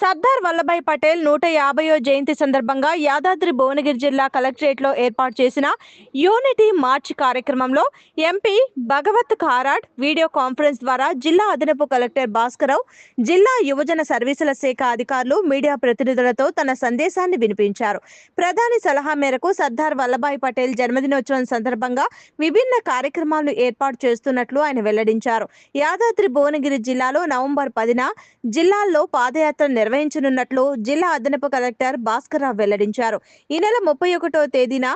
సర్దార్ వల్లభాయ్ పటేల్ నూట యాభయో జయంతి సందర్భంగా యాదాద్రి భువనగిరి జిల్లా కలెక్టరేట్లో ఏర్పాటు చేసిన యూనిటీ మార్చ్ కార్యక్రమంలో MP Bhagwat Karad video conference ద్వారా జిల్లా అదనపు కలెక్టర్ భాస్కరరావు జిల్లా యువజన సర్వీసుల శాఖ అధికారులు మీడియా ప్రతినిధులతో తన సందేశాన్ని వినిపించారు. ప్రధాని సలహా మేరకు సర్దార్ వల్లభాయ్ పటేల్ జన్మదినోత్సవం సందర్భంగా విభిన్న కార్యక్రమాలను ఏర్పాటు చేస్తున్నట్లు ఆయన వెల్లడించారు. యాదాద్రి భువనగిరి జిల్లాలో నవంబర్ పదిన జిల్లాల్లో పాదయాత్ర నిర్వహించనున్నట్లు జిల్లా అదనపు కలెక్టర్ భాస్కర్రావు వెల్లడించారు. ఈ నెల ముప్పై ఒకటో తేదీన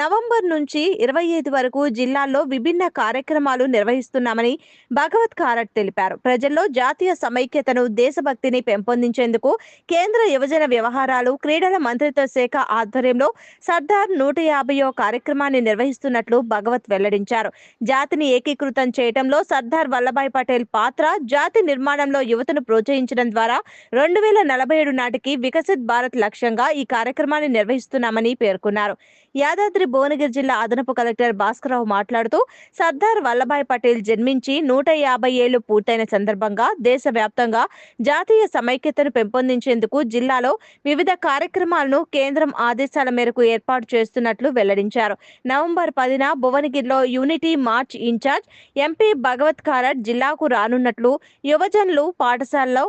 నవంబర్ నుంచి ఇరవై ఐదు వరకు జిల్లాల్లో విభిన్న కార్యక్రమాలు నిర్వహిస్తున్నామని భగవత్ కారట్ తెలిపారు. ప్రజల్లో జాతీయ సమైక్యతను దేశభక్తిని పెంపొందించేందుకు కేంద్ర యువజన వ్యవహారాలు క్రీడల మంత్రిత్వ శాఖ ఆధ్వర్యంలో సర్దార్ నూట యాభైయో కార్యక్రమాన్ని నిర్వహిస్తున్నట్లు భగవత్ వెల్లడించారు. జాతిని ఏకీకృతం చేయడంలో సర్దార్ వల్లభాయ్ పటేల్ పాత్ర జాతి నిర్మాణంలో యువతను ప్రోత్సహించడం ద్వారా రెండు వేల నలభై ఏడు నాటికి వికసిత్ భారత్ లక్ష్యంగా ఈ కార్యక్రమాన్ని నిర్వహిస్తున్నామని పేర్కొన్నారు. యాదాద్రి భువనగిరి జిల్లా అదనపు కలెక్టర్ భాస్కరరావు మాట్లాడుతూ సర్దార్ వల్లభాయ్ పటేల్ జన్మించి నూట యాభై ఏళ్ళు పూర్తయిన సందర్భంగా దేశవ్యాప్తంగా జాతీయ సమైక్యతను పెంపొందించేందుకు జిల్లాలో వివిధ కార్యక్రమాలను కేంద్రం ఆదేశాల మేరకు ఏర్పాటు చేస్తున్నట్లు వెల్లడించారు. నవంబర్ పదిన భువనగిరిలో unity march incharge MP Bhagwat Karad జిల్లాకు రానున్నట్లు యువజనులు పాఠశాలలో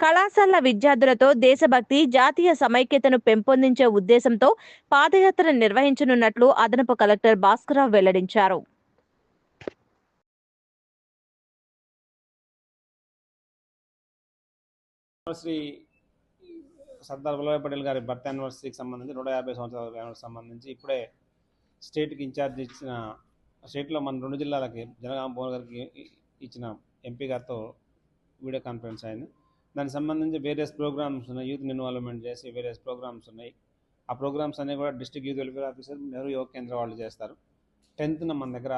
కళాశాల విద్యార్థులతో దేశభక్తి జాతీయ సమైక్యతను పెంపొందించే ఉద్దేశంతో పాదయాత్ర నిర్వహించనున్నట్లు అదనపు కలెక్టర్ భాస్కరరావు వెల్లడించారు. శ్రీ సర్దార్ వల్లభాయ్ పటేల్ గారి బర్త్ యానివర్సరీకి సంబంధించి నూట యాభై సంవత్సరాల యానివర్సరీ సంబంధించి ఇప్పుడే స్టేట్కి ఇన్ఛార్జ్ ఇచ్చిన స్టేట్లో మన రెండు జిల్లాలకి జనగాం భువన్ గారికి ఇచ్చిన ఎంపీ గారితో వీడియో కాన్ఫరెన్స్ అయింది. దానికి సంబంధించి వేరియస్ ప్రోగ్రామ్స్ ఉన్నాయి. యూత్ ఇన్వాల్వ్మెంట్ చేసి వేరియస్ ప్రోగ్రామ్స్ ఉన్నాయి. ఆ ప్రోగ్రామ్స్ అన్నీ కూడా district youth welfare officer Nehru Yuva Kendra వాళ్ళు చేస్తారు. టెన్త్న మన దగ్గర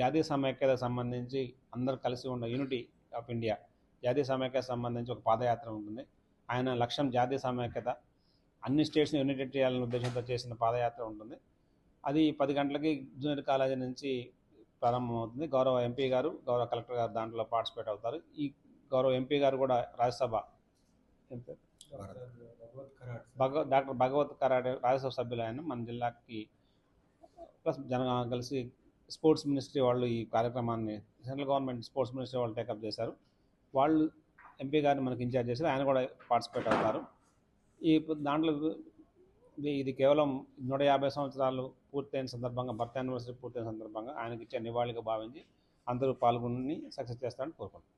జాతీయ సమైక్యత సంబంధించి అందరూ కలిసి ఉన్న యూనిటీ ఆఫ్ ఇండియా జాతీయ సమైక్యత సంబంధించి ఒక పాదయాత్ర ఉంటుంది. ఆయన లక్ష్యం జాతీయ సమైక్యత అన్ని స్టేట్స్ని యునైటెడ్ చేయాలనే ఉద్దేశంతో చేసిన పాదయాత్ర ఉంటుంది. అది పది గంటలకి జూనియర్ కాలేజీ నుంచి ప్రారంభమవుతుంది. గౌరవ ఎంపీ గారు గౌరవ కలెక్టర్ గారు దాంట్లో పార్టిసిపేట్ అవుతారు. ఈ గౌరవ ఎంపీ గారు కూడా రాజ్యసభ భగవ డాక్టర్ భగవత్ కరాడే రాజ్యసభ సభ్యులు ఆయన. మన జిల్లాకి ప్లస్ జన కలిసి స్పోర్ట్స్ మినిస్ట్రీ వాళ్ళు ఈ కార్యక్రమాన్ని సెంట్రల్ గవర్నమెంట్ స్పోర్ట్స్ మినిస్ట్రీ వాళ్ళు టేకప్ చేశారు. వాళ్ళు ఎంపీ గారిని మనకి ఇన్ఛార్జ్ చేశారు. ఆయన కూడా పార్టిసిపేట్ అవుతారు. ఈ దాంట్లో ఇది కేవలం నూట యాభై సంవత్సరాలు పూర్తయిన సందర్భంగా బర్త్ యానివర్సరీ పూర్తయిన సందర్భంగా ఆయనకి ఇచ్చే నివాళిగా భావించి అందరూ పాల్గొని సక్సెస్ చేస్తారని కోరుకుంటున్నాను